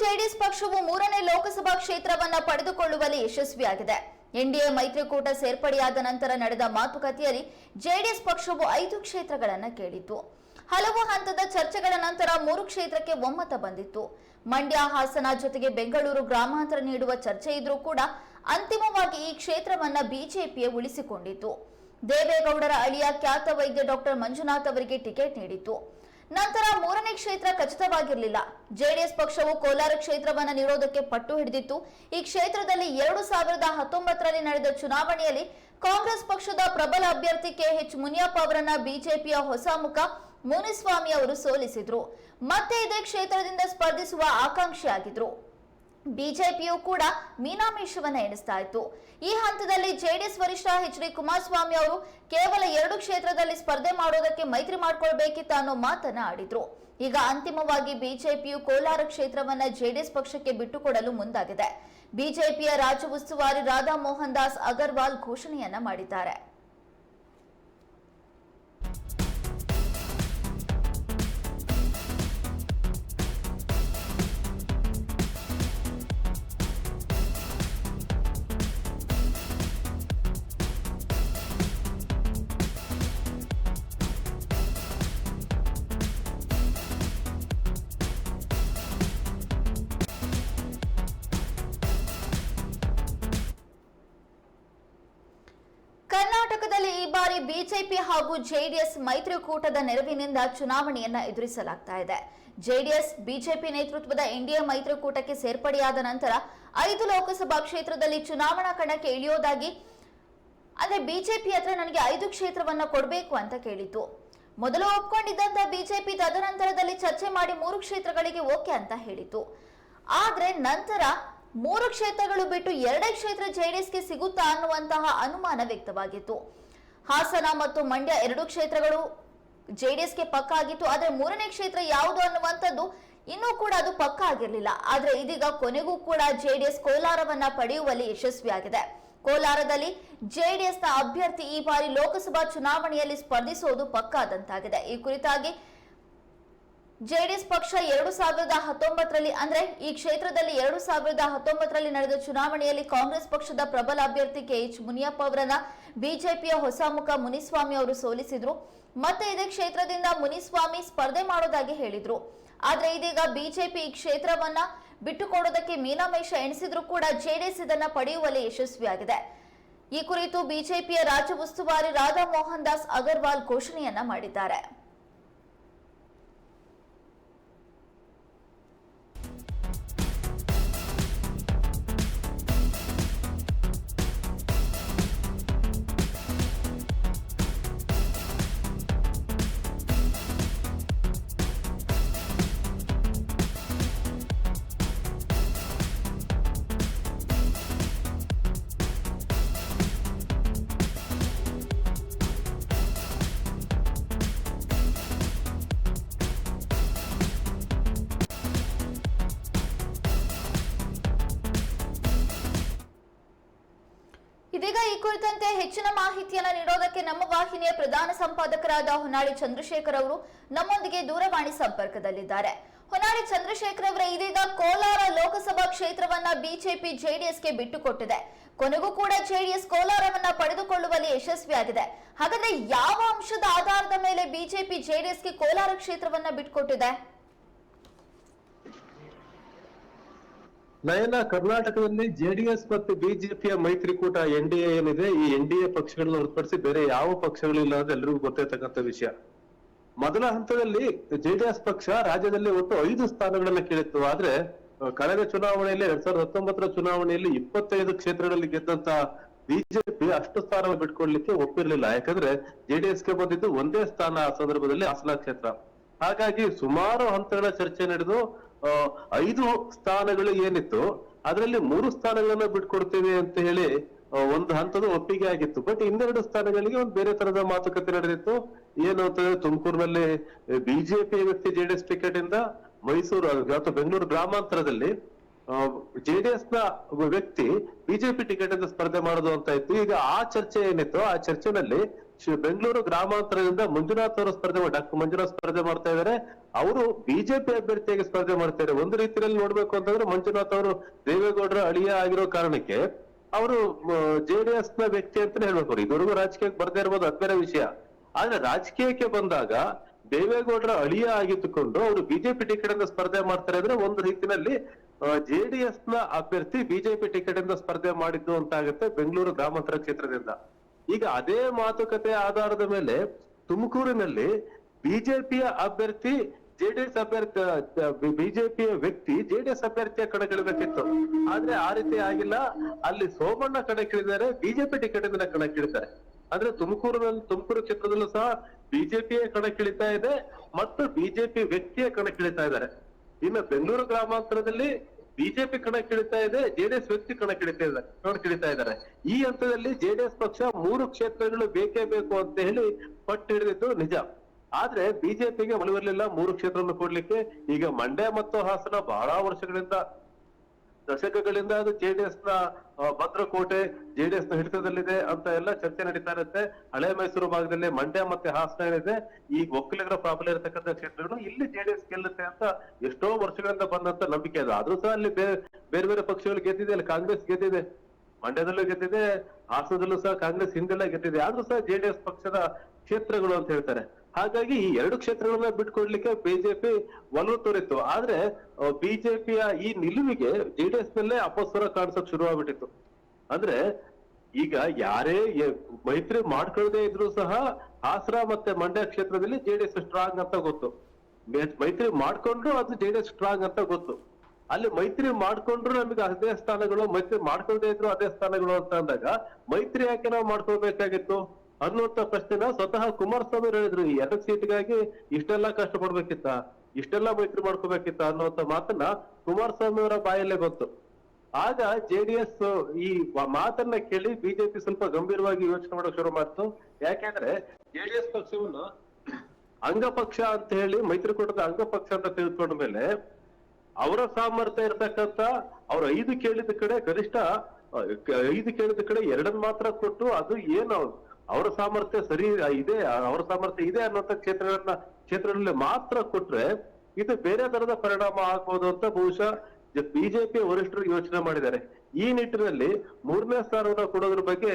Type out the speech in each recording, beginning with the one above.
JDS ಪಕ್ಷವು ಮೂರನೇ ಲೋಕಸಭಾ ಕ್ಷೇತ್ರವನ್ನ ಪಡೆದುಕೊಳ್ಳುವಲ್ಲಿ ಯಶಸ್ವಿಯಾಗಿದೆ. ಎನ್ಡಿಎ ಮೈತ್ರಿಕೂಟ ಸೇರ್ಪಡೆಯಾದ ನಂತರ ನಡೆದ ಮಾತುಕತೆಯಲ್ಲಿ ಜೆಡಿಎಸ್ ಪಕ್ಷವು ಐದು ಕ್ಷೇತ್ರಗಳನ್ನು ಕೇಳಿತು ಹಲವು ಹಂತದ ಚರ್ಚೆಗಳ ನಂತರ ಮೂರು ಕ್ಷೇತ್ರಕ್ಕೆ ಒಮ್ಮತ ಬಂದಿತ್ತು. ಮಂಡ್ಯ, ಹಾಸನ ಜೊತೆಗೆ ಬೆಂಗಳೂರು ಗ್ರಾಮಾಂತರ ನೀಡುವ ಚರ್ಚೆ ಇದ್ರೂ ಕೂಡ ಅಂತಿಮವಾಗಿ ಈ ಕ್ಷೇತ್ರವನ್ನ ಬಿಜೆಪಿಯೇ ಉಳಿಸಿಕೊಂಡಿತು ದೇವೇಗೌಡರ ಅಳಿಯ ಖ್ಯಾತ ವೈದ್ಯ ಡಾಕ್ಟರ್ ಮಂಜುನಾಥ್ ಅವರಿಗೆ ಟಿಕೆಟ್ ನೀಡಿತು ನಂತರ ಮೂರನೇ ಕ್ಷೇತ್ರ ಖಚಿತವಾಗಿರಲಿಲ್ಲ. ಜೆಡಿಎಸ್ ಪಕ್ಷವು ಕೋಲಾರ ಕ್ಷೇತ್ರವನ್ನು ನೀಡೋದಕ್ಕೆ ಪಟ್ಟು ಹಿಡಿದಿತ್ತು. ಈ ಕ್ಷೇತ್ರದಲ್ಲಿ ಎರಡು ಸಾವಿರದ ಹತ್ತೊಂಬತ್ತರಲ್ಲಿ ನಡೆದ ಚುನಾವಣೆಯಲ್ಲಿ ಕಾಂಗ್ರೆಸ್ ಪಕ್ಷದ ಪ್ರಬಲ ಅಭ್ಯರ್ಥಿ ಕೆಎಚ್ ಮುನಿಯಪ್ಪ ಅವರನ್ನ ಬಿಜೆಪಿಯ ಹೊಸ ಮುಖ ಮುನಿಸ್ವಾಮಿ ಅವರು ಸೋಲಿಸಿದ್ರು. ಮತ್ತೆ ಇದೇ ಕ್ಷೇತ್ರದಿಂದ ಸ್ಪರ್ಧಿಸುವ ಆಕಾಂಕ್ಷಿಯಾಗಿದ್ರು. ಬಿಜೆಪಿಯು ಕೂಡ ಮೀನಾಮೇಷವನ್ನ ಎಣಿಸ್ತಾ ಇತ್ತು. ಈ ಹಂತದಲ್ಲಿ ಜೆಡಿಎಸ್ ವರಿಷ್ಠ ಎಚ್ ಡಿ ಕುಮಾರಸ್ವಾಮಿ ಅವರು ಕೇವಲ ಎರಡು ಕ್ಷೇತ್ರದಲ್ಲಿ ಸ್ಪರ್ಧೆ ಮಾಡೋದಕ್ಕೆ ಮೈತ್ರಿ ಮಾಡ್ಕೊಳ್ಬೇಕಿತ್ತ ಅನ್ನೋ ಮಾತನ್ನ ಆಡಿದ್ರು. ಈಗ ಅಂತಿಮವಾಗಿ ಬಿಜೆಪಿಯು ಕೋಲಾರ ಕ್ಷೇತ್ರವನ್ನ ಜೆಡಿಎಸ್ ಪಕ್ಷಕ್ಕೆ ಬಿಟ್ಟುಕೊಡಲು ಮುಂದಾಗಿದೆ. ಬಿಜೆಪಿಯ ರಾಜ್ಯ ಉಸ್ತುವಾರಿ ರಾಧಾ ಮೋಹನ್ ದಾಸ್ ಅಗರ್ವಾಲ್ ಘೋಷಣೆಯನ್ನ ಮಾಡಿದ್ದಾರೆ. ಬಿಜೆಪಿ ಹಾಗೂ ಜೆಡಿಎಸ್ ಮೈತ್ರಿಕೂಟದ ನೆರವಿನಿಂದ ಚುನಾವಣೆಯನ್ನ ಎದುರಿಸಲಾಗ್ತಾ ಇದೆ. ಜೆಡಿಎಸ್, ಬಿಜೆಪಿ ನೇತೃತ್ವದ ಎನ್ಡಿಎ ಮೈತ್ರಿಕೂಟಕ್ಕೆ ಸೇರ್ಪಡೆಯಾದ ನಂತರ ಐದು ಲೋಕಸಭಾ ಕ್ಷೇತ್ರದಲ್ಲಿ ಚುನಾವಣಾ ಕಣಕ್ಕೆ ಇಳಿಯೋದಾಗಿ, ಅಂದ್ರೆ ಬಿಜೆಪಿ ಹತ್ರ ನನಗೆ ಐದು ಕ್ಷೇತ್ರವನ್ನ ಕೊಡಬೇಕು ಅಂತ ಕೇಳಿತು ಮೊದಲು ಒಪ್ಕೊಂಡಿದ್ದಂತ ಬಿಜೆಪಿ ತದನಂತರದಲ್ಲಿ ಚರ್ಚೆ ಮಾಡಿ ಮೂರು ಕ್ಷೇತ್ರಗಳಿಗೆ ಓಕೆ ಅಂತ ಹೇಳಿತು ಆದ್ರೆ ನಂತರ ಮೂರು ಕ್ಷೇತ್ರಗಳು ಬಿಟ್ಟು ಎರಡೇ ಕ್ಷೇತ್ರ ಜೆಡಿಎಸ್ಗೆ ಸಿಗುತ್ತಾ ಅನ್ನುವಂತಹ ಅನುಮಾನ ವ್ಯಕ್ತವಾಗಿತ್ತು. ಹಾಸನ ಮತ್ತು ಮಂಡ್ಯ ಎರಡು ಕ್ಷೇತ್ರಗಳು ಜೆಡಿಎಸ್ಗೆ ಪಕ್ಕ ಆಗಿತ್ತು. ಆದ್ರೆ ಮೂರನೇ ಕ್ಷೇತ್ರ ಯಾವುದು ಅನ್ನುವಂಥದ್ದು ಇನ್ನೂ ಕೂಡ ಅದು ಪಕ್ಕ ಆಗಿರಲಿಲ್ಲ. ಆದ್ರೆ ಇದೀಗ ಕೊನೆಗೂ ಕೂಡ ಜೆಡಿಎಸ್ ಕೋಲಾರವನ್ನ ಪಡೆಯುವಲ್ಲಿ ಯಶಸ್ವಿಯಾಗಿದೆ. ಕೋಲಾರದಲ್ಲಿ ಜೆಡಿಎಸ್ನ ಅಭ್ಯರ್ಥಿ ಈ ಬಾರಿ ಲೋಕಸಭಾ ಚುನಾವಣೆಯಲ್ಲಿ ಸ್ಪರ್ಧಿಸುವುದು ಪಕ್ಕಾದಂತಾಗಿದೆ. ಈ ಕುರಿತಾಗಿ ಜೆಡಿಎಸ್ ಪಕ್ಷ ಎರಡು ಸಾವಿರದ ಹತ್ತೊಂಬತ್ತರಲ್ಲಿ, ಅಂದ್ರೆ ಈ ಕ್ಷೇತ್ರದಲ್ಲಿ ಎರಡು ಸಾವಿರದ ಹತ್ತೊಂಬತ್ತರಲ್ಲಿ ನಡೆದ ಚುನಾವಣೆಯಲ್ಲಿ ಕಾಂಗ್ರೆಸ್ ಪಕ್ಷದ ಪ್ರಬಲ ಅಭ್ಯರ್ಥಿ ಕೆಎಚ್ ಮುನಿಯಪ್ಪ ಅವರನ್ನ ಬಿಜೆಪಿಯ ಹೊಸ ಮುಖ ಮುನಿಸ್ವಾಮಿ ಅವರು ಸೋಲಿಸಿದ್ರು. ಮತ್ತೆ ಇದೇ ಕ್ಷೇತ್ರದಿಂದ ಮುನಿಸ್ವಾಮಿ ಸ್ಪರ್ಧೆ ಮಾಡೋದಾಗಿ ಹೇಳಿದ್ರು. ಆದ್ರೆ ಇದೀಗ ಬಿಜೆಪಿ ಈ ಕ್ಷೇತ್ರವನ್ನ ಬಿಟ್ಟುಕೊಡೋದಕ್ಕೆ ಮೀನಾಮೇಶ ಎಣಿಸಿದ್ರು ಕೂಡ ಜೆಡಿಎಸ್ ಇದನ್ನ ಪಡೆಯುವಲ್ಲಿ ಯಶಸ್ವಿಯಾಗಿದೆ. ಈ ಕುರಿತು ಬಿಜೆಪಿಯ ರಾಜ್ಯ ಉಸ್ತುವಾರಿ ರಾಧಾ ಮೋಹನ್ ದಾಸ್ ಅಗರ್ವಾಲ್ ಘೋಷಣೆಯನ್ನ ಮಾಡಿದ್ದಾರೆ. ಈ ಕುರಿತಂತೆ ಹೆಚ್ಚಿನ ಮಾಹಿತಿಯನ್ನು ನೀಡೋದಕ್ಕೆ ನಮ್ಮ ವಾಹಿನಿಯ ಪ್ರಧಾನ ಸಂಪಾದಕರಾದ ಹೊನ್ನಾಳಿ ಚಂದ್ರಶೇಖರ್ ಅವರು ನಮ್ಮೊಂದಿಗೆ ದೂರವಾಣಿ ಸಂಪರ್ಕದಲ್ಲಿದ್ದಾರೆ. ಹೊನ್ನಾಳಿ ಚಂದ್ರಶೇಖರ್ ಅವರ, ಇದೀಗ ಕೋಲಾರ ಲೋಕಸಭಾ ಕ್ಷೇತ್ರವನ್ನ ಬಿಜೆಪಿ ಜೆಡಿಎಸ್ಗೆ ಬಿಟ್ಟುಕೊಟ್ಟಿದೆ. ಕೊನೆಗೂ ಕೂಡ ಜೆಡಿಎಸ್ ಕೋಲಾರವನ್ನ ಪಡೆದುಕೊಳ್ಳುವಲ್ಲಿ ಯಶಸ್ವಿಯಾಗಿದೆ. ಹಾಗಾದ್ರೆ ಯಾವ ಅಂಶದ ಆಧಾರದ ಮೇಲೆ ಬಿಜೆಪಿ ಜೆಡಿಎಸ್ಗೆ ಕೋಲಾರ ಕ್ಷೇತ್ರವನ್ನ ಬಿಟ್ಟುಕೊಟ್ಟಿದೆ? ನಯನ ಕರ್ನಾಟಕದಲ್ಲಿ ಜೆಡಿಎಸ್ ಮತ್ತು ಬಿಜೆಪಿಯ ಮೈತ್ರಿಕೂಟ ಎನ್ ಡಿ ಎ ಏನಿದೆ, ಈ ಎನ್ ಡಿ ಎ ಪಕ್ಷಗಳನ್ನ ಹೊರತುಪಡಿಸಿ ಬೇರೆ ಯಾವ ಪಕ್ಷಗಳಿಲ್ಲ ಅಂತ ಎಲ್ರಿಗೂ ಗೊತ್ತಿರ್ತಕ್ಕಂಥ ವಿಷಯ. ಮೊದಲ ಹಂತದಲ್ಲಿ ಜೆಡಿಎಸ್ ಪಕ್ಷ ರಾಜ್ಯದಲ್ಲಿ ಒಟ್ಟು ಐದು ಸ್ಥಾನಗಳನ್ನ ಕೇಳಿತ್ತು ಆದ್ರೆ ಕಳೆದ ಚುನಾವಣೆಯಲ್ಲಿ ಎರಡ್ ಸಾವಿರದ ಹತ್ತೊಂಬತ್ತರ ಚುನಾವಣೆಯಲ್ಲಿ ಇಪ್ಪತ್ತೈದು ಕ್ಷೇತ್ರಗಳಲ್ಲಿ ಗೆದ್ದಂತ ಬಿಜೆಪಿ ಅಷ್ಟು ಸ್ಥಾನ ಬಿಟ್ಕೊಡ್ಲಿಕ್ಕೆ ಒಪ್ಪಿರ್ಲಿಲ್ಲ. ಯಾಕಂದ್ರೆ ಜೆಡಿಎಸ್ಗೆ ಬಂದಿದ್ದು ಒಂದೇ ಸ್ಥಾನ ಆ ಸಂದರ್ಭದಲ್ಲಿ ಹಾಸನ ಕ್ಷೇತ್ರ. ಹಾಗಾಗಿ ಸುಮಾರು ಹಂತಗಳ ಚರ್ಚೆ ನಡೆದು ಐದು ಸ್ಥಾನಗಳು ಏನಿತ್ತು ಅದರಲ್ಲಿ ಮೂರು ಸ್ಥಾನಗಳನ್ನ ಬಿಟ್ಕೊಡ್ತೇವೆ ಅಂತ ಹೇಳಿ ಒಂದು ಹಂತದ ಒಪ್ಪಿಗೆ ಆಗಿತ್ತು. ಬಟ್ ಇನ್ನೆರಡು ಸ್ಥಾನಗಳಿಗೆ ಒಂದು ಬೇರೆ ತರದ ಮಾತುಕತೆ ನಡೆದಿತ್ತು. ಏನು ಅಂತಂದ್ರೆ ತುಮಕೂರಿನಲ್ಲಿ ಬಿಜೆಪಿ ವ್ಯಕ್ತಿ ಜೆಡಿಎಸ್ ಟಿಕೆಟ್ ಇಂದ ಮೈಸೂರು ಅಥವಾ ಬೆಂಗಳೂರು ಗ್ರಾಮಾಂತರದಲ್ಲಿ ಜೆಡಿಎಸ್ನ ವ್ಯಕ್ತಿ ಬಿಜೆಪಿ ಟಿಕೆಟ್ ಇಂದ ಸ್ಪರ್ಧೆ ಮಾಡೋದು ಅಂತ ಇತ್ತು. ಈಗ ಆ ಚರ್ಚೆ ಏನಿತ್ತು ಆ ಚರ್ಚೆನಲ್ಲಿ ಬೆಂಗಳೂರು ಗ್ರಾಮಾಂತರದಿಂದ ಮಂಜುನಾಥ್ ಅವರು ಸ್ಪರ್ಧೆ ಡಾಕ್ಟರ್ ಮಂಜುನಾಥ್ ಸ್ಪರ್ಧೆ ಮಾಡ್ತಾ ಇದ್ದಾರೆ. ಅವರು ಬಿಜೆಪಿ ಅಭ್ಯರ್ಥಿಯಾಗಿ ಸ್ಪರ್ಧೆ ಮಾಡ್ತಾ ಇದ್ದಾರೆ. ಒಂದು ರೀತಿಯಲ್ಲಿ ನೋಡ್ಬೇಕು ಅಂತಂದ್ರೆ ಮಂಜುನಾಥ್ ಅವರು ದೇವೇಗೌಡರ ಅಳಿಯ ಆಗಿರೋ ಕಾರಣಕ್ಕೆ ಅವರು ಜೆಡಿಎಸ್ನ ವ್ಯಕ್ತಿ ಅಂತಾನೆ ಹೇಳ್ಬೇಕು ಇದುವರೆಗೂ ರಾಜಕೀಯಕ್ಕೆ ಬರ್ದೇ ಇರ್ಬೋದು ಅದ್ಮೇಲೆ ವಿಷಯ. ಆದ್ರೆ ರಾಜಕೀಯಕ್ಕೆ ಬಂದಾಗ ದೇವೇಗೌಡರ ಅಳಿಯ ಆಗಿದ್ದುಕೊಂಡು ಅವರು ಬಿಜೆಪಿ ಟಿಕೆಟ್ ಇಂದ ಸ್ಪರ್ಧೆ ಮಾಡ್ತಾರೆ ಅಂದ್ರೆ ಒಂದು ರೀತಿನಲ್ಲಿ ಜೆಡಿಎಸ್ನ ಅಭ್ಯರ್ಥಿ ಬಿಜೆಪಿ ಟಿಕೆಟ್ ಇಂದ ಸ್ಪರ್ಧೆ ಮಾಡಿದ್ದು ಅಂತ ಆಗುತ್ತೆ ಬೆಂಗಳೂರು ಗ್ರಾಮಾಂತರ ಕ್ಷೇತ್ರದಿಂದ. ಈಗ ಅದೇ ಮಾತುಕತೆ ಆಧಾರದ ಮೇಲೆ ತುಮಕೂರಿನಲ್ಲಿ ಬಿಜೆಪಿಯ ಅಭ್ಯರ್ಥಿ, ಜೆಡಿಎಸ್ ಅಭ್ಯರ್ಥಿ ಬಿಜೆಪಿಯ ವ್ಯಕ್ತಿ ಜೆಡಿಎಸ್ ಅಭ್ಯರ್ಥಿಯ ಕಣಕ್ಕಿಳಿಬೇಕಿತ್ತು ಆದ್ರೆ ಆ ರೀತಿ ಆಗಿಲ್ಲ. ಅಲ್ಲಿ ಸೋಮಣ್ಣ ಕಣಕ್ಕಿಳಿದ್ದಾರೆ ಬಿಜೆಪಿ ಟಿಕೆಟ್ ಇಂದ ಕಣಕ್ಕಿಳಿತಾರೆ. ಅಂದ್ರೆ ತುಮಕೂರಿನಲ್ಲಿ, ತುಮಕೂರು ಕ್ಷೇತ್ರದಲ್ಲೂ ಸಹ ಬಿಜೆಪಿಯೇ ಕಣಕ್ಕಿಳಿತಾ ಇದೆ, ಮತ್ತು ಬಿಜೆಪಿ ವ್ಯಕ್ತಿಯೇ ಕಣಕ್ಕಿಳಿತಾ ಇದ್ದಾರೆ. ಇನ್ನು ಬೆಂಗಳೂರು ಗ್ರಾಮಾಂತರದಲ್ಲಿ ಬಿಜೆಪಿ ಕಣಕ್ಕಿಳಿತಾ ಇದೆ, ಜೆಡಿಎಸ್ ವ್ಯಕ್ತಿ ಕಣಕ್ಕಿಳಿತಾ ಇದೆ ಕಣಕ್ಕಿಳಿತಾ ಇದ್ದಾರೆ. ಈ ಹಂತದಲ್ಲಿ ಜೆಡಿಎಸ್ ಪಕ್ಷ ಮೂರು ಕ್ಷೇತ್ರಗಳು ಬೇಕೇ ಬೇಕು ಅಂತ ಹೇಳಿ ಪಟ್ಟು ಹಿಡಿದಿದ್ದು ನಿಜ. ಆದ್ರೆ ಬಿಜೆಪಿಗೆ ಒಲವಿರಲಿಲ್ಲ ಮೂರು ಕ್ಷೇತ್ರವನ್ನು ಕೊಡ್ಲಿಕ್ಕೆ. ಈಗ ಮಂಡ್ಯ ಮತ್ತು ಹಾಸನ ಬಹಳ ವರ್ಷಗಳಿಂದ ದಶಕಗಳಿಂದ ಅದು ಜೆಡಿಎಸ್ನ ಭದ್ರಕೋಟೆ ಜೆಡಿಎಸ್ನ ಹಿಡಿತದಲ್ಲಿದೆ ಅಂತ ಎಲ್ಲ ಚರ್ಚೆ ನಡೀತಾ ಇರುತ್ತೆ. ಹಳೆ ಮೈಸೂರು ಭಾಗದಲ್ಲಿ ಮಂಡ್ಯ ಮತ್ತೆ ಹಾಸನ ಏನಿದೆ, ಈ ಒಕ್ಕಲಿಗರ ಪ್ರಾಬಲ್ಯ ಇರತಕ್ಕಂತ ಕ್ಷೇತ್ರಗಳು ಇಲ್ಲಿ ಜೆಡಿಎಸ್ ಗೆಲ್ಲುತ್ತೆ ಅಂತ ಎಷ್ಟೋ ವರ್ಷಗಳಿಂದ ಬಂದಂತ ನಂಬಿಕೆ ಅದು. ಆದ್ರೂ ಸಹ ಅಲ್ಲಿ ಬೇರೆ ಬೇರೆ ಪಕ್ಷಗಳು ಗೆದ್ದಿದೆ, ಅಲ್ಲಿ ಕಾಂಗ್ರೆಸ್ ಗೆದ್ದಿದೆ. ಮಂಡ್ಯದಲ್ಲೂ ಗೆದ್ದಿದೆ, ಹಾಸನದಲ್ಲೂ ಸಹ ಕಾಂಗ್ರೆಸ್ ಹಿಂದೆಲ್ಲ ಗೆದ್ದಿದೆ. ಆದ್ರೂ ಸಹ ಜೆಡಿಎಸ್ ಪಕ್ಷದ ಕ್ಷೇತ್ರಗಳು ಅಂತ ಹೇಳ್ತಾರೆ. ಹಾಗಾಗಿ ಈ ಎರಡು ಕ್ಷೇತ್ರಗಳನ್ನ ಬಿಟ್ಕೊಡ್ಲಿಕ್ಕೆ ಬಿಜೆಪಿ ಒಲವು ತೋರಿತ್ತು. ಆದ್ರೆ ಬಿಜೆಪಿಯ ಈ ನಿಲುವಿಗೆ ಜೆಡಿಎಸ್ ನಲ್ಲೇ ಅಪಸ್ವರ ಕಾಣಿಸಕ್ ಶುರು ಆಗ್ಬಿಟ್ಟಿತ್ತು. ಅಂದ್ರೆ, ಈಗ ಯಾರೇ ಮೈತ್ರಿ ಮಾಡ್ಕೊಳ್ಳದೆ ಇದ್ರು ಸಹ ಹಾಸನ ಮತ್ತೆ ಮಂಡ್ಯ ಕ್ಷೇತ್ರದಲ್ಲಿ ಜೆಡಿಎಸ್ ಸ್ಟ್ರಾಂಗ್ ಅಂತ ಗೊತ್ತು. ಮೈತ್ರಿ ಮಾಡ್ಕೊಂಡ್ರು ಅದು ಜೆಡಿಎಸ್ ಸ್ಟ್ರಾಂಗ್ ಅಂತ ಗೊತ್ತು. ಅಲ್ಲಿ ಮೈತ್ರಿ ಮಾಡ್ಕೊಂಡ್ರು ನಮಗೆ ಅದೇ ಸ್ಥಾನಗಳು, ಮೈತ್ರಿ ಮಾಡ್ಕೊಳ್ದೇ ಇದ್ರು ಅದೇ ಸ್ಥಾನಗಳು ಅಂತ ಅಂದಾಗ ಮೈತ್ರಿ ಯಾಕೆ ನಾವು ಮಾಡ್ಕೊಳ್ಬೇಕಾಗಿತ್ತು? ಅನ್ನುವಂತ ಪ್ರಶ್ನೆನ ಸ್ವತಃ ಕುಮಾರಸ್ವಾಮಿ ಹೇಳಿದ್ರು. ಈ ಎರಡು ಸೀಟ್ಗಾಗಿ ಇಷ್ಟೆಲ್ಲಾ ಕಷ್ಟ ಪಡ್ಬೇಕಿತ್ತ, ಇಷ್ಟೆಲ್ಲಾ ಮೈತ್ರಿ ಮಾಡ್ಕೋಬೇಕಿತ್ತ ಅನ್ನುವಂತ ಮಾತನ್ನ ಕುಮಾರಸ್ವಾಮಿ ಅವರ ಬಾಯಲ್ಲೇ ಬಂತು. ಆಗ ಜೆಡಿಎಸ್ ಈ ಮಾತನ್ನ ಕೇಳಿ ಬಿಜೆಪಿ ಸ್ವಲ್ಪ ಗಂಭೀರವಾಗಿ ಯೋಚನೆ ಮಾಡೋಕೆ ಶುರು ಮಾಡ್ತು. ಯಾಕೆಂದ್ರೆ ಜೆಡಿಎಸ್ ಪಕ್ಷವನ್ನು ಅಂಗಪಕ್ಷ ಅಂತ ಹೇಳಿ, ಮೈತ್ರಿಕೂಟದ ಅಂಗಪಕ್ಷ ಅಂತ ತಿಳ್ಕೊಂಡ ಮೇಲೆ ಅವರ ಸಾಮರ್ಥ್ಯ ಇರ್ತಕ್ಕಂತ ಅವ್ರ ಐದು ಕೇಳಿದ ಕಡೆ ಗರಿಷ್ಠ ಐದು ಕೇಳಿದ ಕಡೆ ಎರಡನ್ನ ಮಾತ್ರ ಕೊಟ್ಟು ಅದು ಏನು ಅವರ ಸಾಮರ್ಥ್ಯ ಸರಿ ಇದೆ, ಅವರ ಸಾಮರ್ಥ್ಯ ಇದೆ ಅನ್ನೋಂಥ ಕ್ಷೇತ್ರಗಳನ್ನ, ಕ್ಷೇತ್ರಗಳಲ್ಲಿ ಮಾತ್ರ ಕೊಟ್ರೆ ಇದು ಬೇರೆ ತರದ ಪರಿಣಾಮ ಆಗ್ಬೋದು ಅಂತ ಬಹುಶಃ ಬಿಜೆಪಿ ವರಿಷ್ಠರು ಯೋಚನೆ ಮಾಡಿದ್ದಾರೆ. ಈ ನಿಟ್ಟಿನಲ್ಲಿ ಮೂರನೇ ಸ್ಥಾನವನ್ನು ಕೊಡೋದ್ರ ಬಗ್ಗೆ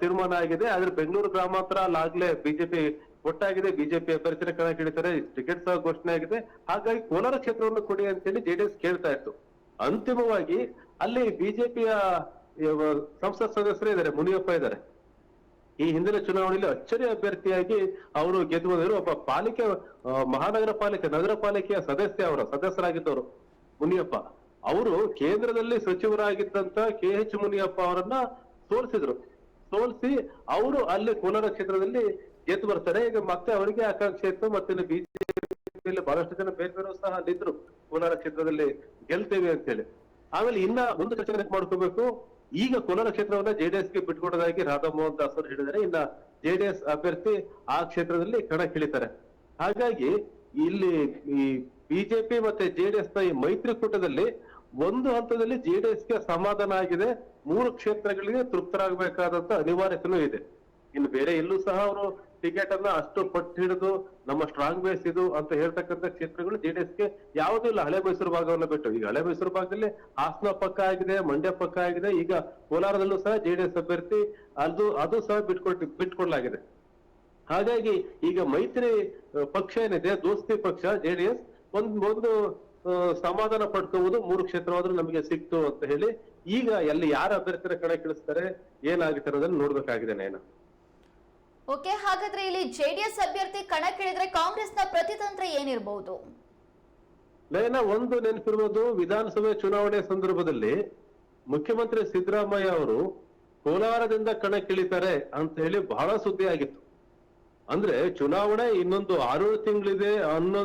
ತೀರ್ಮಾನ ಆಗಿದೆ. ಆದ್ರೆ ಬೆಂಗಳೂರು ಗ್ರಾಮಾಂತರ ಅಲ್ಲಾಗ್ಲೇ ಬಿಜೆಪಿ ಒಟ್ಟಾಗಿದೆ. ಬಿಜೆಪಿ ಅಭ್ಯರ್ಥಿನ ಕಣಕ್ಕಿಳಿತಾರೆ. ಟಿಕೆಟ್ ಸಹ ಘೋಷಣೆ ಆಗಿದೆ. ಹಾಗಾಗಿ ಕೋಲಾರ ಕ್ಷೇತ್ರವನ್ನು ಕೊಡಿ ಅಂತೇಳಿ ಜೆಡಿಎಸ್ ಕೇಳ್ತಾ ಇತ್ತು. ಅಂತಿಮವಾಗಿ ಅಲ್ಲಿ ಬಿಜೆಪಿಯ ಸಂಸತ್ ಸದಸ್ಯರೇ ಇದ್ದಾರೆ, ಮುನಿಯಪ್ಪ ಇದ್ದಾರೆ. ಈ ಹಿಂದಿನ ಚುನಾವಣೆಯಲ್ಲಿ ಅಚ್ಚರಿ ಅಭ್ಯರ್ಥಿಯಾಗಿ ಅವರು ಗೆದ್ದು ಒಬ್ಬ ಪಾಲಿಕೆ ಮಹಾನಗರ ಪಾಲಿಕೆ, ನಗರ ಪಾಲಿಕೆಯ ಸದಸ್ಯ ಅವರ ಸದಸ್ಯರಾಗಿದ್ದವರು ಮುನಿಯಪ್ಪ. ಅವರು ಕೇಂದ್ರದಲ್ಲಿ ಸಚಿವರಾಗಿದ್ದಂತ ಕೆ ಎಚ್ ಮುನಿಯಪ್ಪ ಅವರನ್ನ ಸೋಲಿಸಿದ್ರು. ಸೋಲಿಸಿ ಅವರು ಅಲ್ಲಿ ಕೋಲಾರ ಕ್ಷೇತ್ರದಲ್ಲಿ ಗೆದ್ದು ಬರ್ತಾರೆ. ಈಗ ಮತ್ತೆ ಅವರಿಗೆ ಆಕಾಂಕ್ಷೆ ಇತ್ತು. ಮತ್ತೆ ಬಿಜೆಪಿಯಲ್ಲಿ ಬಹಳಷ್ಟು ಜನ ಬೇರೆ ಸಹ ಅಲ್ಲಿದ್ರು. ಕೋಲಾರ ಕ್ಷೇತ್ರದಲ್ಲಿ ಗೆಲ್ತೇವೆ ಅಂತ ಹೇಳಿ ಆಮೇಲೆ ಇನ್ನ ಮುಂದೆ ಚರ್ಚೆ ಮಾಡ್ಕೋಬೇಕು ಈಗ ಕೋಲಾರ ಕ್ಷೇತ್ರವನ್ನ ಜೆಡಿಎಸ್ಗೆ ಬಿಟ್ಕೊಡೋದಾಗಿ ರಾಧಾಮೋಹನ್ ದಾಸ್ ಅವರು ಹೇಳಿದ್ದಾರೆ. ಇನ್ನ ಜೆಡಿಎಸ್ ಅಭ್ಯರ್ಥಿ ಆ ಕ್ಷೇತ್ರದಲ್ಲಿ ಕಣಕ್ಕಿಳಿತಾರೆ. ಹಾಗಾಗಿ ಇಲ್ಲಿ ಈ ಬಿಜೆಪಿ ಮತ್ತೆ ಜೆಡಿಎಸ್ನ ಈ ಮೈತ್ರಿಕೂಟದಲ್ಲಿ ಒಂದು ಹಂತದಲ್ಲಿ ಜೆಡಿಎಸ್ಗೆ ಸಮಾಧಾನ ಆಗಿದೆ. ಮೂರು ಕ್ಷೇತ್ರಗಳಿಗೆ ತೃಪ್ತರಾಗಬೇಕಾದಂತ ಅನಿವಾರ್ಯತೆನೂ ಇದೆ. ಇನ್ನು ಬೇರೆ ಎಲ್ಲೂ ಸಹ ಅವರು ಟಿಕೆಟ್ ಅನ್ನ ಅಷ್ಟು ಪಟ್ಟು ಹಿಡಿದು ನಮ್ಮ ಸ್ಟ್ರಾಂಗ್ ಬೇಸ್ ಇದು ಅಂತ ಹೇಳ್ತಕ್ಕಂಥ ಕ್ಷೇತ್ರಗಳು ಜೆಡಿಎಸ್ಗೆ ಯಾವುದೂ ಇಲ್ಲ. ಹಳೆ ಮೈಸೂರು ಭಾಗವನ್ನ ಬಿಟ್ಟು. ಈಗ ಹಳೆ ಮೈಸೂರು ಭಾಗದಲ್ಲಿ ಹಾಸನ ಪಕ್ಕ ಆಗಿದೆ ಮಂಡ್ಯ ಪಕ್ಕ ಆಗಿದೆ ಈಗ ಕೋಲಾರದಲ್ಲೂ ಸಹ ಜೆಡಿಎಸ್ ಅಭ್ಯರ್ಥಿ ಅದು ಅದು ಸಹ ಬಿಟ್ಕೊಟ್ಟು ಬಿಟ್ಕೊಡ್ಲಾಗಿದೆ. ಹಾಗಾಗಿ ಈಗ ಮೈತ್ರಿ ಪಕ್ಷ ಏನಿದೆ ದೋಸ್ತಿ ಪಕ್ಷ ಜೆಡಿಎಸ್ ಒಂದ್ ಒಂದು ಆ, ಸಮಾಧಾನ ಪಡ್ಕೋಬಹುದು ಮೂರು ಕ್ಷೇತ್ರವಾದ್ರೂ ನಮಗೆ ಸಿಕ್ತು ಅಂತ ಹೇಳಿ ಈಗ ಎಲ್ಲಿ ಯಾರ ಕಡೆ ಕಣಕ್ಕಿಳಿಸ್ತಾರೆ ಏನಾಗುತ್ತೆ ಅನ್ನೋದನ್ನ ನೋಡ್ಬೇಕಾಗಿದೆ ನೇನ. ಓಕೆ, ಹಾಗಾದ್ರೆ ಇಲ್ಲಿ ಜೆಡಿಎಸ್ ಅಭ್ಯರ್ಥಿ ಕಣಕ್ಕಿಳಿದ್ರೆ ಕಾಂಗ್ರೆಸ್ನ ಪ್ರತಿತಂತ್ರ ಏನಿರಬಹುದು ನಯನ ಒಂದು ನೆನಪಿರ್ಬೋದು, ವಿಧಾನಸಭೆ ಚುನಾವಣೆ ಸಂದರ್ಭದಲ್ಲಿ ಮುಖ್ಯಮಂತ್ರಿ ಸಿದ್ದರಾಮಯ್ಯ ಅವರು ಕೋಲಾರದಿಂದ ಕಣಕ್ಕಿಳಿತಾರೆ ಅಂತ ಹೇಳಿ ಬಹಳ ಸುದ್ದಿ ಆಗಿತ್ತು. ಅಂದ್ರೆ ಚುನಾವಣೆ ಇನ್ನೊಂದು ಆರೇಳು ತಿಂಗಳಿದೆ ಅನ್ನೋ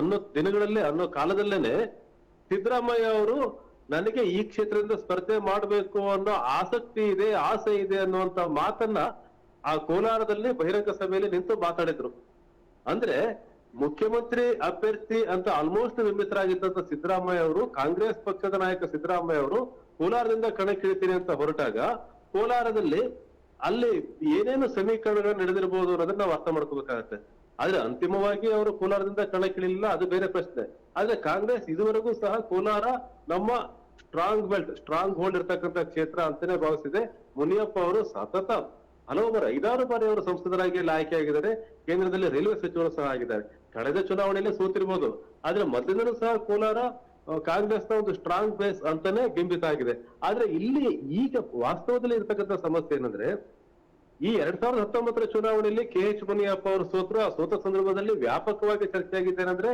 ಅನ್ನೋ ದಿನಗಳಲ್ಲೇ, ಅನ್ನೋ ಕಾಲದಲ್ಲೇನೆ ಸಿದ್ದರಾಮಯ್ಯ ಅವರು ನನಗೆ ಈ ಕ್ಷೇತ್ರದಿಂದ ಸ್ಪರ್ಧೆ ಮಾಡಬೇಕು ಅನ್ನೋ ಆಸಕ್ತಿ ಇದೆ, ಆಸೆ ಇದೆ ಅನ್ನುವಂತ ಮಾತನ್ನ ಆ ಕೋಲಾರದಲ್ಲಿ ಬಹಿರಂಗ ಸಭೆಯಲ್ಲಿ ನಿಂತು ಮಾತಾಡಿದ್ರು. ಅಂದ್ರೆ ಮುಖ್ಯಮಂತ್ರಿ ಅಭ್ಯರ್ಥಿ ಅಂತ ಆಲ್ಮೋಸ್ಟ್ ಬಿಂಬಿತರಾಗಿದ್ದಂತ ಸಿದ್ದರಾಮಯ್ಯ ಅವರು, ಕಾಂಗ್ರೆಸ್ ಪಕ್ಷದ ನಾಯಕ ಸಿದ್ದರಾಮಯ್ಯ ಅವರು ಕೋಲಾರದಿಂದ ಕಣಕ್ಕಿಳಿತೀನಿ ಅಂತ ಹೊರಟಾಗ ಕೋಲಾರದಲ್ಲಿ ಅಲ್ಲಿ ಏನೇನು ಸಮೀಕರಣಗಳು ನಡೆದಿರಬಹುದು ಅನ್ನೋದನ್ನ ನಾವು ಅರ್ಥ ಮಾಡ್ಕೋಬೇಕಾಗತ್ತೆ. ಆದ್ರೆ ಅಂತಿಮವಾಗಿ ಅವರು ಕೋಲಾರದಿಂದ ಕಣಕ್ಕಿಳಿಲಿಲ್ಲ, ಅದು ಬೇರೆ ಪ್ರಶ್ನೆ. ಆದ್ರೆ ಕಾಂಗ್ರೆಸ್ ಇದುವರೆಗೂ ಸಹ ಕೋಲಾರ ನಮ್ಮ ಸ್ಟ್ರಾಂಗ್ ಬೆಲ್ಟ್ ಸ್ಟ್ರಾಂಗ್ ಹೋಲ್ಡ್ ಇರ್ತಕ್ಕಂಥ ಕ್ಷೇತ್ರ ಅಂತಾನೆ ಭಾವಿಸಿದೆ. ಮುನಿಯಪ್ಪ ಅವರು ಸತತ ಹಲವು ಬಾರಿ, ಐದಾರು ಬಾರಿ ಅವರು ಸಂಸದರಾಗಿ ಎಲ್ಲ ಆಯ್ಕೆಯಾಗಿದ್ದಾರೆ. ಕೇಂದ್ರದಲ್ಲಿ ರೈಲ್ವೆ ಸಚಿವರು ಸಹ ಆಗಿದ್ದಾರೆ. ಕಳೆದ ಚುನಾವಣೆಯಲ್ಲಿ ಸೋತಿರ್ಬೋದು. ಆದ್ರೆ ಮೊದಲಿಂದಲೂ ಸಹ ಕೋಲಾರ ಕಾಂಗ್ರೆಸ್ ಕಾಂಗ್ರೆಸ್ನ ಒಂದು ಸ್ಟ್ರಾಂಗ್ ಬೇಸ್ ಅಂತಾನೆ ಬಿಂಬಿತ ಆಗಿದೆ ಆದ್ರೆ ಇಲ್ಲಿ ಈಗ ವಾಸ್ತವದಲ್ಲಿ ಇರ್ತಕ್ಕಂಥ ಸಮಸ್ಯೆ ಏನಂದ್ರೆ, ಈ ಎರಡ್ ಸಾವಿರದ ಹತ್ತೊಂಬತ್ತರ ಚುನಾವಣೆಯಲ್ಲಿ ಕೆ ಎಚ್ ಮುನಿಯಪ್ಪ ಅವರು ಸೋತರು. ಆ ಸೋತ ಸಂದರ್ಭದಲ್ಲಿ ವ್ಯಾಪಕವಾಗಿ ಚರ್ಚೆ ಏನಂದ್ರೆ,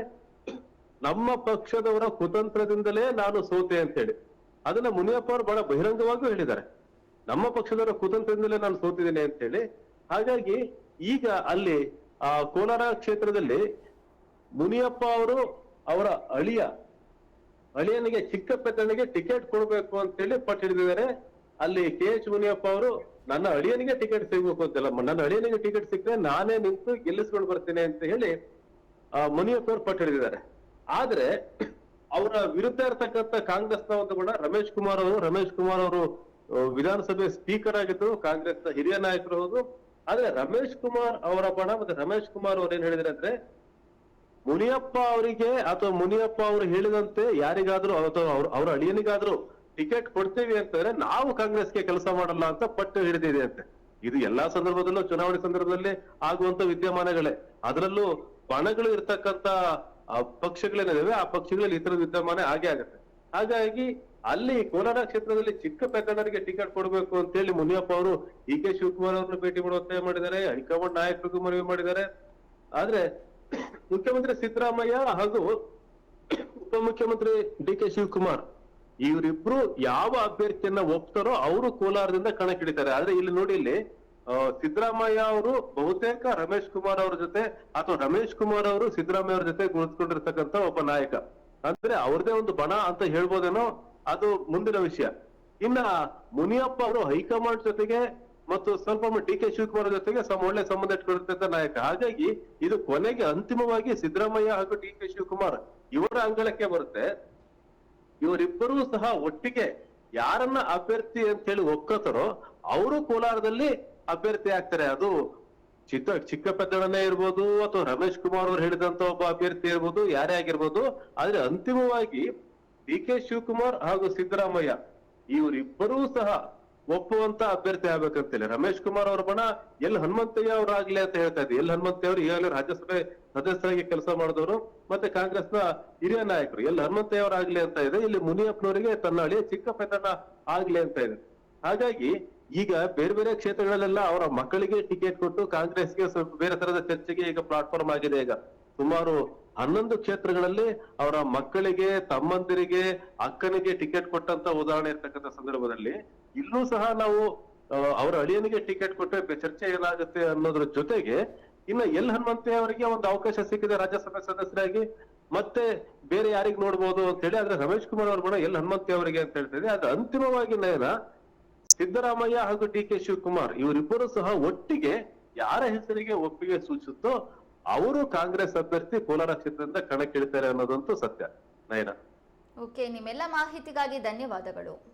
ನಮ್ಮ ಪಕ್ಷದವರ ಕುತಂತ್ರದಿಂದಲೇ ನಾನು ಸೋತೆ ಅಂತ ಹೇಳಿ ಅದನ್ನ ಮುನಿಯಪ್ಪ ಅವರು ಬಹಳ ಬಹಿರಂಗವಾಗಿಯೂ ಹೇಳಿದ್ದಾರೆ. ನಮ್ಮ ಪಕ್ಷದವರ ಕುತಂತ್ರದಿಂದಲೇ ನಾನು ಸೋತಿದ್ದೇನೆ ಅಂತ ಹೇಳಿ ಹಾಗಾಗಿ ಈಗ ಅಲ್ಲಿ ಆ ಕೋಲಾರ ಕ್ಷೇತ್ರದಲ್ಲಿ ಮುನಿಯಪ್ಪ ಅವರು ಅವರ ಅಳಿಯ ಅಳಿಯನಿಗೆ ಚಿಕ್ಕ ಪೆದ್ದನಿಗೆ ಟಿಕೆಟ್ ಕೊಡಬೇಕು ಅಂತ ಹೇಳಿ ಪಟ್ಟು ಹಿಡಿದಿದ್ದಾರೆ. ಅಲ್ಲಿ ಕೆ ಎಚ್ ಮುನಿಯಪ್ಪ ಅವರು ನನ್ನ ಅಳಿಯನಿಗೆ ಟಿಕೆಟ್ ಸಿಗ್ಬೇಕು ಅಂತಿಲ್ಲ ನನ್ನ ಅಳಿಯನಿಗೆ ಟಿಕೆಟ್ ಸಿಕ್ಕರೆ ನಾನೇ ನಿಂತು ಗೆಲ್ಲಿಸ್ಕೊಂಡು ಬರ್ತೇನೆ ಅಂತ ಹೇಳಿ ಆ, ಮುನಿಯಪ್ಪ ಅವರು ಪಟ್ಟು ಹಿಡಿದಿದ್ದಾರೆ. ಆದ್ರೆ ಅವರ ವಿರುದ್ಧ ಇರತಕ್ಕಂತ ಕಾಂಗ್ರೆಸ್ನ ಒಂದು ಕೂಡ ರಮೇಶ್ ಕುಮಾರ್ ಅವರು ರಮೇಶ್ ಕುಮಾರ್ ಅವರು ವಿಧಾನಸಭೆ ಸ್ಪೀಕರ್ ಆಗಿದ್ರು ಕಾಂಗ್ರೆಸ್ನ ಹಿರಿಯ ನಾಯಕರು ಹೌದು. ಆದ್ರೆ ರಮೇಶ್ ಕುಮಾರ್ ಅವರ ಬಣ ಮತ್ತೆ ರಮೇಶ್ ಕುಮಾರ್ ಅವ್ರು ಏನ್ ಹೇಳಿದ್ರೆ ಅಂದ್ರೆ, ಮುನಿಯಪ್ಪ ಅವರಿಗೆ ಅಥವಾ ಮುನಿಯಪ್ಪ ಅವರು ಹೇಳಿದಂತೆ ಯಾರಿಗಾದ್ರೂ ಅಥವಾ ಅವ್ರ ಅಳಿಯನಿಗಾದ್ರೂ ಟಿಕೆಟ್ ಕೊಡ್ತೀವಿ ಅಂತಂದ್ರೆ ನಾವು ಕಾಂಗ್ರೆಸ್ಗೆ ಕೆಲಸ ಮಾಡಲ್ಲ ಅಂತ ಪಟ್ಟು ಹಿಡಿದಿದೆ ಅಂತೆ. ಇದು ಎಲ್ಲಾ ಸಂದರ್ಭದಲ್ಲೂ ಚುನಾವಣೆ ಸಂದರ್ಭದಲ್ಲಿ ಆಗುವಂತ ವಿದ್ಯಮಾನಗಳೇ. ಅದರಲ್ಲೂ ಬಣಗಳು ಇರ್ತಕ್ಕಂತ ಪಕ್ಷಗಳೇನಿದಾವೆ, ಆ ಪಕ್ಷಗಳಲ್ಲಿ ಇತರ ವಿದ್ಯಮಾನ ಆಗೇ ಆಗತ್ತೆ. ಹಾಗಾಗಿ ಅಲ್ಲಿ ಕೋಲಾರ ಕ್ಷೇತ್ರದಲ್ಲಿ ಚಿಕ್ಕ ಪೆದ್ದಣ್ಣರಿಗೆ ಟಿಕೆಟ್ ಕೊಡಬೇಕು ಅಂತ ಹೇಳಿ ಮುನಿಯಪ್ಪ ಅವರು ಡಿ ಕೆ ಶಿವಕುಮಾರ್ ಅವರನ್ನು ಭೇಟಿ ಮಾಡುವ ಒತ್ತಾಯ ಮಾಡಿದ್ದಾರೆ, ಹೈಕಮಾಂಡ್ ನಾಯಕರಿಗೂ ಮನವಿ ಮಾಡಿದ್ದಾರೆ. ಆದ್ರೆ ಮುಖ್ಯಮಂತ್ರಿ ಸಿದ್ದರಾಮಯ್ಯ ಹಾಗೂ ಉಪಮುಖ್ಯಮಂತ್ರಿ ಡಿ ಕೆ ಶಿವಕುಮಾರ್ ಇವರಿಬ್ರು ಯಾವ ಅಭ್ಯರ್ಥಿಯನ್ನ ಒಪ್ತಾರೋ ಅವರು ಕೋಲಾರದಿಂದ ಕಣಕ್ಕಿಳಿತಾರೆ. ಆದ್ರೆ ಇಲ್ಲಿ ನೋಡಿ ಇಲ್ಲಿ ಸಿದ್ದರಾಮಯ್ಯ ಅವರು ಬಹುತೇಕ ರಮೇಶ್ ಕುಮಾರ್ ಅವ್ರ ಜೊತೆ ಅಥವಾ ರಮೇಶ್ ಕುಮಾರ್ ಅವರು ಸಿದ್ದರಾಮಯ್ಯ ಅವ್ರ ಜೊತೆ ಗುಣಿಸ್ಕೊಂಡಿರ್ತಕ್ಕಂತ ಒಬ್ಬ ನಾಯಕ. ಅಂದ್ರೆ ಅವ್ರದೇ ಒಂದು ಬಣ ಅಂತ ಹೇಳ್ಬೋದೇನೋ? ಅದು ಮುಂದಿನ ವಿಷಯ. ಇನ್ನ ಮುನಿಯಪ್ಪ ಅವರು ಹೈಕಮಾಂಡ್ ಜೊತೆಗೆ ಮತ್ತು ಸ್ವಲ್ಪ ಡಿ ಕೆ ಶಿವಕುಮಾರ್ ಜೊತೆಗೆ ಒಳ್ಳೆ ಸಂಬಂಧ ಇಟ್ಕೊಂಡಿರ್ತಕ್ಕಂಥ ನಾಯಕ. ಹಾಗಾಗಿ ಇದು ಕೊನೆಗೆ ಅಂತಿಮವಾಗಿ ಸಿದ್ದರಾಮಯ್ಯ ಹಾಗೂ ಡಿ ಕೆ ಶಿವಕುಮಾರ್ ಇವರ ಅಂಗಳಕ್ಕೆ ಬರುತ್ತೆ. ಇವರಿಬ್ಬರೂ ಸಹ ಒಟ್ಟಿಗೆ ಯಾರನ್ನ ಅಭ್ಯರ್ಥಿ ಅಂತ ಹೇಳಿ ಒಕ್ಕತ್ತರೋ ಅವರು ಕೋಲಾರದಲ್ಲಿ ಅಭ್ಯರ್ಥಿ ಆಗ್ತಾರೆ. ಅದು ಚಿಕ್ಕ ಚಿಕ್ಕ ಪೆದ್ದಣ್ಣನೇ ಇರ್ಬೋದು ಅಥವಾ ರಮೇಶ್ ಕುಮಾರ್ ಅವರು ಹೇಳಿದಂತ ಒಬ್ಬ ಅಭ್ಯರ್ಥಿ ಇರ್ಬೋದು, ಯಾರೇ ಆಗಿರ್ಬೋದು. ಆದ್ರೆ ಅಂತಿಮವಾಗಿ ಡಿ ಕೆ ಶಿವಕುಮಾರ್ ಹಾಗೂ ಸಿದ್ದರಾಮಯ್ಯ, ಇವರಿಬ್ಬರೂ ಸಹ ಒಪ್ಪುವಂತ ಅಭ್ಯರ್ಥಿ ಆಗ್ಬೇಕಂತೇಳಿ ರಮೇಶ್ ಕುಮಾರ್ ಅವ್ರ ಬಣ ಎಲ್ ಹನುಮಂತಯ್ಯ ಅವರಾಗ್ಲಿ ಅಂತ ಹೇಳ್ತಾ ಇದ್ದೆ. ಎಲ್ ಹನುಮಂತಯ್ಯ ಅವರು ಈಗಾಗಲೇ ರಾಜ್ಯಸಭೆ ಸದಸ್ಯರಾಗಿ ಕೆಲಸ ಮಾಡಿದವರು, ಮತ್ತೆ ಕಾಂಗ್ರೆಸ್ನ ಹಿರಿಯ ನಾಯಕರು. ಎಲ್ ಹನುಮಂತಯ್ಯ ಅವರಾಗ್ಲಿ ಅಂತ ಇದೆ. ಇಲ್ಲಿ ಮುನಿಯಪ್ಪನವರಿಗೆ ತನ್ನ ಹಳಿಯ ಚಿಕ್ಕ ಪೆದ್ದಣ್ಣ ಆಗ್ಲಿ ಅಂತ ಇದೆ. ಹಾಗಾಗಿ ಈಗ ಬೇರೆ ಬೇರೆ ಕ್ಷೇತ್ರಗಳಲ್ಲೆಲ್ಲ ಅವರ ಮಕ್ಕಳಿಗೆ ಟಿಕೆಟ್ ಕೊಟ್ಟು ಕಾಂಗ್ರೆಸ್ಗೆ ಸ್ವಲ್ಪ ಬೇರೆ ತರದ ಚರ್ಚೆಗೆ ಈಗ ಪ್ಲಾಟ್ಫಾರ್ಮ್ ಆಗಿದೆ ಈಗ. ಸುಮಾರು ಹನ್ನೊಂದು ಕ್ಷೇತ್ರಗಳಲ್ಲಿ ಅವರ ಮಕ್ಕಳಿಗೆ, ತಮ್ಮಂದಿರಿಗೆ, ಅಕ್ಕನಿಗೆ ಟಿಕೆಟ್ ಕೊಟ್ಟಂತ ಉದಾಹರಣೆ ಇರ್ತಕ್ಕಂಥ ಸಂದರ್ಭದಲ್ಲಿ ಇಲ್ಲೂ ಸಹ ನಾವು ಅವರ ಅಳಿಯನಿಗೆ ಟಿಕೆಟ್ ಕೊಟ್ಟರೆ ಚರ್ಚೆ ಏನಾಗುತ್ತೆ ಅನ್ನೋದ್ರ ಜೊತೆಗೆ ಇನ್ನ ಎಲ್ ಹನುಮಂತಯ್ಯ ಅವರಿಗೆ ಒಂದು ಅವಕಾಶ ಸಿಕ್ಕಿದೆ ರಾಜ್ಯಸಭೆ ಸದಸ್ಯರಾಗಿ. ಮತ್ತೆ ಬೇರೆ ಯಾರಿಗ್ ನೋಡ್ಬೋದು ಅಂತ ಹೇಳಿ, ಆದ್ರೆ ರಮೇಶ್ ಕುಮಾರ್ ಅವರು ಕೂಡ ಎಲ್ ಹನುಮಂತೆ ಅವರಿಗೆ ಅಂತ ಹೇಳ್ತಿದೆ ಅದು ಅಂತಿಮವಾಗಿ ನಯನ ಸಿದ್ದರಾಮಯ್ಯ ಹಾಗೂ ಡಿ ಕೆ ಶಿವಕುಮಾರ್, ಇವರಿಬ್ಬರು ಸಹ ಒಟ್ಟಿಗೆ ಯಾರ ಹೆಸರಿಗೆ ಒಪ್ಪಿಗೆ ಸೂಚಿಸುತ್ತೋ ಅವರು ಕಾಂಗ್ರೆಸ್ ಅಭ್ಯರ್ಥಿ ಕೋಲಾರ ಕ್ಷೇತ್ರದಿಂದ ಕಣಕ್ಕಿಳಿತಾರೆ ಅನ್ನೋದಂತೂ ಸತ್ಯ. ನಯನ. ಓಕೆ ನಿಮ್ಮೆಲ್ಲ ಮಾಹಿತಿಗಾಗಿ ಧನ್ಯವಾದಗಳು.